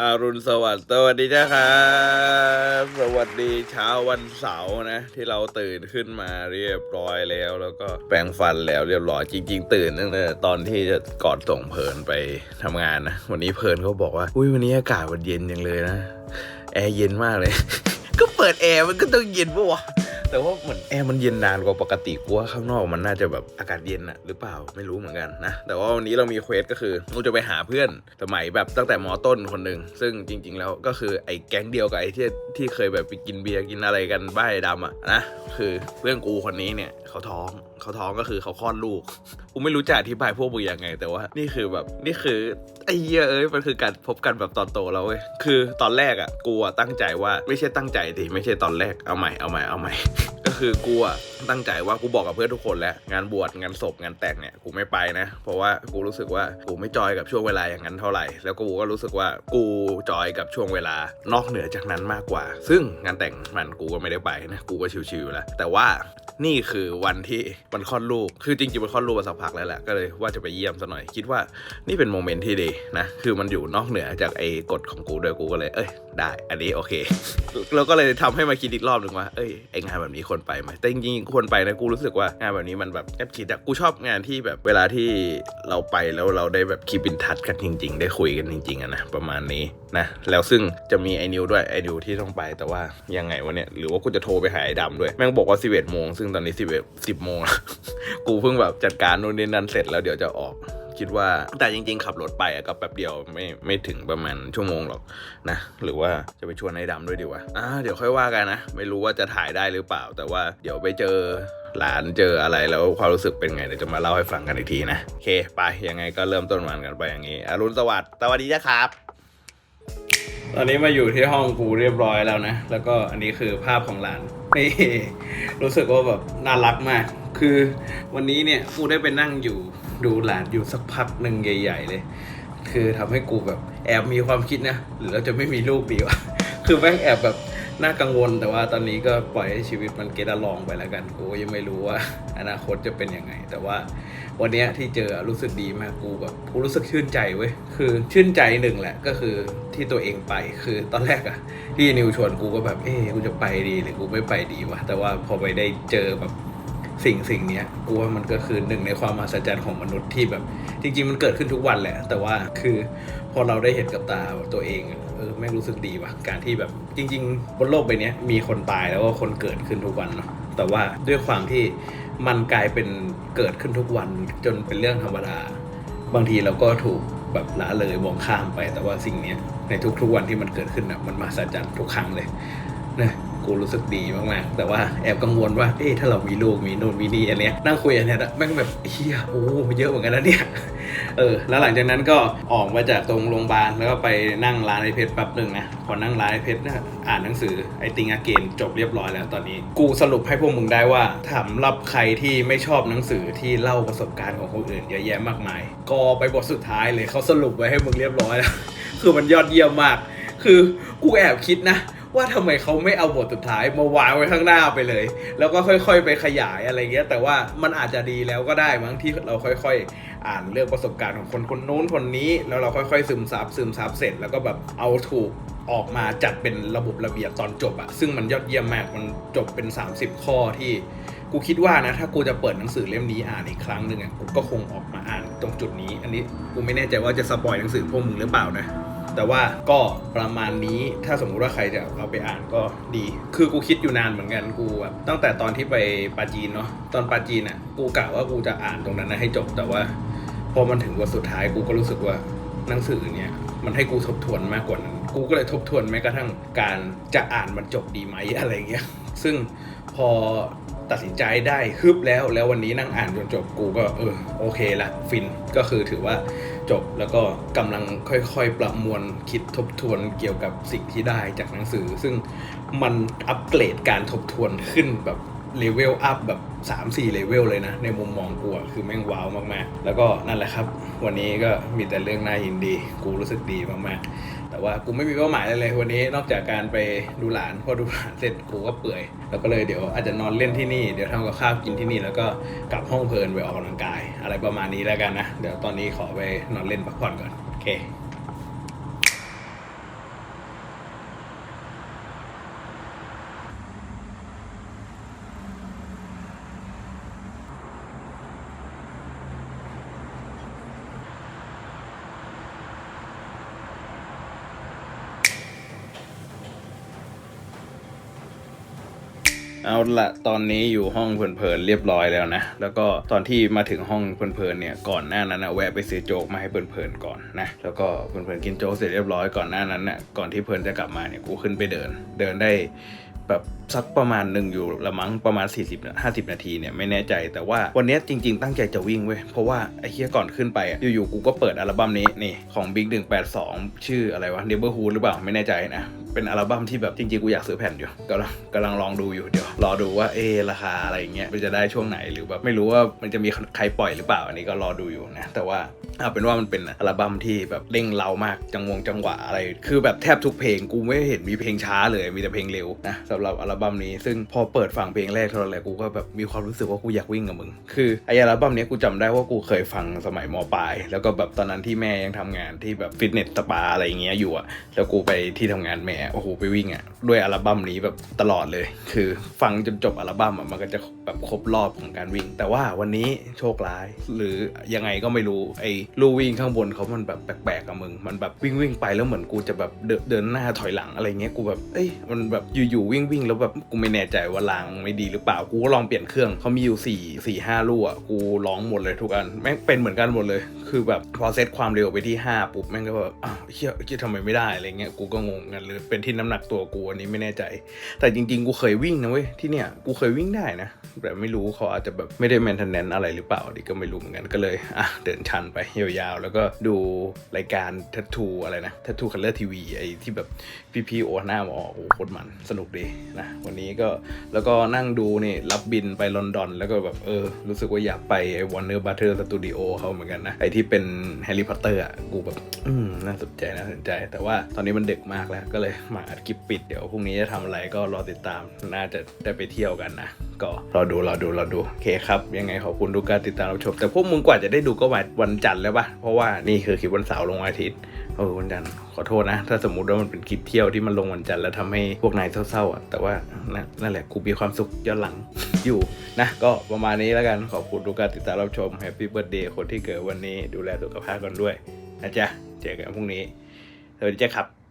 อารุณสวัสดิ์สวัสดีนะครับสวัสดีเช้าวันเสาร์นะ ที่เราตื่นขึ้นมาเรียบร้อยแล้ว แล้วก็แปรงฟันแล้วเรียบร้อยจริง ๆ ตื่นตั้งแต่ตอนที่จะก่อนส่งเพลินไปทำงานนะวันนี้เพลินเขาบอกว่าอุ้ยวันนี้อากาศมันเย็นจังเลยนะแอร์เย็นมากเลย ก็เปิดแอร์มันก็ต้องเย็นปะวะ แต่ว่าเหมือนแอร์มันเย็นนานกว่าปกติกว่าข้างนอกมันน่าจะแบบอากาศเย็นอะหรือเปล่าไม่รู้เหมือนกันนะ แต่ว่าวันนี้เรามีเควสก็คือกูจะไปหาเพื่อนสมัยแบบตั้งแต่มอต้นคนหนึ่งซึ่งจริง ๆ แล้วก็คือไอ้แก๊งเดียวกับไอ้ที่ที่เคยแบบไปกินเบียร์กินอะไรกันบ้าไอ้ดำอะนะคือเพื่อนกูคนนี้เนี่ย เขาท้องเขาท้องก็คือเขาคลอดลูกกูไม่รู้จะอธิบายพวกมึงยังไง แต่ว่านี่คือแบบนี่คือไอ้เหี้ยเอ้ยมันคือการพบกันแบบตอนโตแล้วเว้ยคือตอนแรกอะกูตั้งใจว่าไม่ใช่ตั้งใจดิไม่ใช่ตอนแรกเอาใหม่เอาใหม่เอาใหม่ คือกูอะตั้งใจว่ากูบอกกับเพื่อนทุกคนแล้ว งานบวชงานศพงานแต่งเนี่ยกูไม่ไปนะ เพราะว่ากูรู้สึกว่ากูไม่จอยกับช่วงเวลาอย่างนั้นเท่าไหร่ แล้วกูก็รู้สึกว่ากูจอยกับช่วงเวลานอกเหนือจากนั้นมากกว่า ซึ่งงานแต่งมันกูก็ไม่ได้ไปนะกูก็ชิวๆแล้วแต่ว่านี่คือวันที่มันคลอดลูก คือจริงๆมันคลอดลูกมาสักพักแล้วแหละ ก็เลยว่าจะไปเยี่ยมซะหน่อย คิดว่านี่เป็นโมเมนต์ที่ดีนะ คือมันอยู่นอกเหนือจากไอ้กฎของกูด้วยกูก็เลย เอ้ย ได้ อันนี้โอเคแล้วก็เลยทำให้มาคิดอีกรอบหนึ่งว่า เอ้ย ไองานแบบนี้ควรไปไหมแต่จริงๆควรไปนะกูรู้สึกว่างานแบบนี้มันแบบแอบคิดอะกูชอบงานที่แบบเวลาที่เราไปแล้วเราได้แบบคีบินทัชกันจริง ๆ ได้คุยกันจริงๆอะนะประมาณนี้นะแล้วซึ่งจะมีไอ้นิวด้วยไอ้นิวที่ต้องไปแต่ว่ายังไงวะเนี่ยหรือว่ากูจะโทรไปหาไอ้ดำด้วยแม่งบอกว่า 11โมงซึ่งตอนนี้11 10โมงแล้วกูเพิ่งแบบจัดการนู่นนี่นั่นเสร็จแล้วเดี๋ยวจะออก คิดว่าแต่จริง ๆ ขับรถไปอะก็แป๊บเดียวไม่ไม่ถึงประมาณชั่วโมงหรอกนะหรือว่าจะไปชวนไอ้ดำด้วยดีวะอ่าเดี๋ยวค่อยว่ากันนะ ไม่รู้ว่าจะถ่ายได้หรือเปล่า แต่ว่าเดี๋ยวไปเจอหลานเจออะไรแล้วความรู้สึกเป็นไงเดี๋ยวจะมาเล่าให้ฟังกันอีกทีนะโอเค ไปยังไงก็เริ่มต้นวันกันไปอย่างนี้อรุณสวัสดิ์สวัสดีนะครับ ตอนนี้มาอยู่ที่ห้องกูเรียบร้อยแล้วนะ แล้วก็อันนี้คือภาพของหลานนี่รู้สึกว่าแบบน่ารักมาก คือวันนี้เนี่ยกูได้ไปนั่งอยู่ดูหลานอยู่สักพักหนึ่งใหญ่ ๆ เลย คือทำให้กูแบบแอบมีความคิดนะ หรือเราจะไม่มีลูกดีวะ คือแม่งแอบแบบ น่ากังวลแต่ว่าตอนนี้ก็ปล่อยให้ชีวิตมันเกดลองไปแล้วกันกูยังไม่รู้ว่า อนาคตจะเป็นยังไง แต่ว่าวันนี้ที่เจอรู้สึกดีมากกูแบบกูรู้สึกชื่นใจเว้ยคือชื่นใจหนึ่งแหละก็คือที่ตัวเองไปคือตอนแรกอะที่นิวชวนกูก็แบบเอ๊กูจะไปดีหรือกูไม่ไปดีวะแต่ว่าพอไปได้เจอแบบสิ่งสิ่งนี้กูว่ามันก็คือหนึ่งในความมหัศจรรย์ของมนุษย์ที่แบบ จริง ๆ มันเกิดขึ้นทุกวันแหละ แต่ว่าคือพอเราได้เห็นกับตาตัวเอง อะเออแม่งรู้สึกดีว่ะการที่แบบจริง ๆ บนโลกใบนี้มีคนตายแล้วก็คนเกิดขึ้นทุกวันเนาะแต่ว่าด้วยความที่มันกลายเป็นเกิดขึ้นทุกวันจนเป็นเรื่องธรรมดา บางทีเราก็ถูกแบบละเลยมองข้ามไป แต่ว่าสิ่งนี้ในทุกๆวันที่มันเกิดขึ้นอะมันมหัศจรรย์ทุกครั้งเลยนะกูรู้สึกดีมากๆ แต่ว่าแอบกังวลว่า เอ๊ะถ้าเรามีลูกมีนู่นมีนี่อันเนี้ยนั่งคุยอันเนี้ยแม่งแบบเฮียโอ้มันเยอะเหมือนกันนะเนี่ย เออ แล้วหลังจากนั้นก็ออกมาจากตรงโรงพยาบาลแล้วก็ไปนั่งร้านไอเพชรแป๊บหนึ่งนะพอนั่งร้านไอเพชรนะอ่านหนังสือไอติงอาเกนจบเรียบร้อยแล้วตอนนี้ กูสรุปให้พวกมึงได้ว่าสำหรับใครที่ไม่ชอบหนังสือที่เล่าประสบการณ์ของคนอื่นเยอะแยะมากมาย ก็ไปบทสุดท้ายเลยเขาสรุปไว้ให้มึงเรียบร้อยแล้วคือมันยอดเยี่ยมมาก คือกูแอบคิดนะว่าทำไมเขาไม่เอาบทสุดท้ายมาวางไว้ข้างหน้าไปเลย แล้วก็ค่อยๆ ไปขยายอะไรเงี้ย แต่ว่ามันอาจจะดีแล้วก็ได้มั้งที่เราค่อย ๆ อ่านเรื่องประสบการณ์ของคนคนนู้นคนนี้ แล้วเราค่อยๆ ซึมซับซึมซับเสร็จแล้วก็แบบเอาถูกออกมาจัดเป็นระบบระเบียบตอนจบอะซึ่งมันยอดเยี่ยมมากมันจบเป็น 30 ข้อที่กูคิดว่านะ ถ้ากูจะเปิดหนังสือเล่มนี้อ่านอีกครั้งหนึ่งอะกูก็คงออกมาอ่านตรงจุดนี้ อันนี้กูไม่แน่ใจว่าจะสปอยหนังสือพวกมึงหรือเปล่านะแต่ว่าก็ประมาณนี้ถ้าสมมุติว่าใครจะเอาไปอ่านก็ดี คือกูคิดอยู่นานเหมือนกันกูแบบตั้งแต่ตอนที่ไปปาจีนเนาะตอนปาจีนอะกูกะว่ากูจะอ่านตรงนั้นนะให้จบแต่ว่า พอมันถึงวันสุดท้ายกูก็รู้สึกว่าหนังสือเนี่ยมันให้กูทบทวนมากกว่านั้น กูก็เลยทบทวนแม้กระทั่งการจะอ่านมันจบดีไหมอะไรเงี้ย ซึ่งพอตัดสินใจได้ฮึบแล้ว แล้ววันนี้นั่งอ่านจนจบกูก็เออโอเคละฟินก็คือถือว่าจบแล้วก็กำลังค่อยๆ ประมวลคิดทบทวนเกี่ยวกับสิ่งที่ได้จากหนังสือ ซึ่งมันอัปเกรดการทบทวนขึ้นแบบ เลเวลอัพแบบ 3-4เลเวลเลยนะ ในมุมมองกูอะคือแม่งว้าวมากๆ แล้วก็นั่นแหละครับ วันนี้ก็มีแต่เรื่องน่ายินดี กูรู้สึกดีมากๆ แต่ว่ากูไม่มีเป้าหมายอะไรเลยวันนี้นอกจากการไปดูหลานพอดูหลานเสร็จกูก็เปื่อย แล้วก็เลยเดี๋ยวอาจจะนอนเล่นที่นี่เดี๋ยวทำกับข้าวกินที่นี่แล้วก็กลับห้องเพลินไปออกกำลังกาย อะไรประมาณนี้แล้วกันนะเดี๋ยวตอนนี้ขอไปนอนเล่นพักผ่อนก่อนโอเค เอาละตอนนี้อยู่ห้องเพลินๆเรียบร้อยแล้วนะ แล้วก็ตอนที่มาถึงห้องเพลินๆเนี่ยก่อนหน้านั้นนะแวะไปซื้อโจ๊กมาให้เพลินๆก่อนนะแล้วก็เพลินๆกินโจ๊กเสร็จเรียบร้อยก่อนหน้านั้นน่ะก่อนที่เพลินจะกลับมาเนี่ยกูขึ้นไปเดิน เดินได้แบบสักประมาณหนึ่งอยู่ละมั้งประมาณ 40นะ50 นาทีเนี่ยไม่แน่ใจแต่ว่าวันนี้จริง ๆ ตั้งใจจะวิ่งเว้ยเพราะว่าไอ้เฮียก่อนขึ้นไปอะอยู่ๆกูก็เปิดอัลบั้มนี้นี่ของ Big 182 ชื่ออะไรวะ Neighborhood หรือเปล่าไม่แน่ใจนะ เป็นอัลบั้มที่แบบจริงๆ กูอยากซื้อแผ่นอยู่กำลังกำลังลองดูอยู่เดี๋ยว รอดูว่าเออราคาอะไรอย่างเงี้ยมันจะได้ช่วงไหนหรือแบบไม่รู้ว่ามันจะมีใครปล่อยหรือเปล่าอันนี้ก็รอดูอยู่นะแต่ว่าเอาเป็นว่ามันเป็นอัลบั้มที่แบบเร่งเร้ามากจังวงจังหวะอะไร คือแบบแทบทุกเพลงกูไม่เห็นมีเพลงช้าเลยมีแต่เพลงเร็วนะสำหรับอัลบั้มนี้ซึ่งพอเปิดฟังเพลงแรกเท่านั้นแหละกูก็แบบมีความรู้สึกว่ากูอยากวิ่งกับมึง คือไออัลบั้มนี้กูจำได้ว่ากูเคยฟังสมัยมปลายแล้วก็แบบตอนนั้นที่แม่ยังทำงานที่แบบฟิตเนสสปาอะไรเงี้ยอยู่อะแล้วกูไปที่ทำงานแม่โอ้โหไปวิ่งอะด้วยอัลบั้มนี้แบบตลอดเลย คือฟังจนจบอัลบั้มอะมันก็จะแบบครบรอบของการวิ่ง แต่ว่าวันนี้โชคร้าย หรือยังไงก็ไม่รู้ไอลู่วิ่งข้างบนเขามันแบบแปลกๆกับมึง มันแบบวิ่งวิ่งไปแล้วเหมือนกูจะแบบเดินหน้าถอยหลังอะไรเงี้ยกูแบบเอ้ยมันแบบอยู่ๆวิ่งวิ่งแล้วแบบกูไม่แน่ใจว่ารางไม่ดีหรือเปล่ากูก็ลองเปลี่ยนเครื่องเขามีอยู่สี่สี่ห้าลู่อะกูร้องหมดเลยทุกอันแม่งเป็นเหมือนกันหมดเลย คือแบบพอเซตความเร็วไปที่ห้าปุ๊บแม่งก็แบบอ้าวเฮียเฮียทำไมไม่ได้อะไรเงี้ยกูก็งงกันหรือเป็นที่น้ำหนักตัวกูอันนี้ไม่แน่ใจ แต่จริง ๆ กูเคยวิ่งนะเว้ยที่เนี่ยกูเคยวิ่งได้นะ แต่ไม่รู้เขาอาจจะแบบไม่ได้แมนเทนแนนอะไรหรือเปล่าดิก็ไม่รู้เหมือนกันก็เลยอะเดินชันไปยาวๆ แล้วก็ดูรายการทัตทูอะไรนะทัตทูคัลเลอร์ทีวีไอ้ที่แบบพี่ๆโอหน้ามาออกโอ้โหโคตรมันสนุกดีนะวันนี้ก็แล้วก็นั่งดูนี่รับบินไปลอนดอน แล้วก็แบบเออ รู้สึกว่าอยากไปไอ้วอร์เนอร์บัตเตอร์สตูดิโอเขาเหมือนกันนะไอ้ที่เป็นแฮร์รี่พอตเตอร์อะกูแบบอืมน่าสนใจน่าสนใจ แต่ว่าตอนนี้มันดึกมากแล้วก็เลยมาอัดคลิปปิดเดี๋ยวพรุ่งนี้จะทำอะไรก็รอติดตามน่าจะได้ไปเที่ยวกันนะก็รอดูรอดูรอดูโอเคครับ ยังไงขอบคุณทุกการติดตามรับชม แต่พวกมึงกว่าจะได้ดูก็วันวันจันทร์แล้วปะเพราะว่านี่คือคลิปวันเสาร์ลงวันอาทิตย์เออวันจันทร์ขอโทษนะ ถ้าสมมติว่ามันเป็นคลิปเที่ยวที่มันลงวันจันทร์แล้วทำให้พวกนายเศร้าๆอะแต่ว่านั่นแหละกูมีความสุขย้อนหลังอยู่นะก็ประมาณนี้แล้วกันขอบคุณทุกการติดตามรับชมแฮปปี้เบิร์ดเดย์คนที่เกิดวันนี้ดูแลสุขภาพกันด้วยนะจ๊ะเจอกันพรุ่งนี้สวัสดีจ้าครับ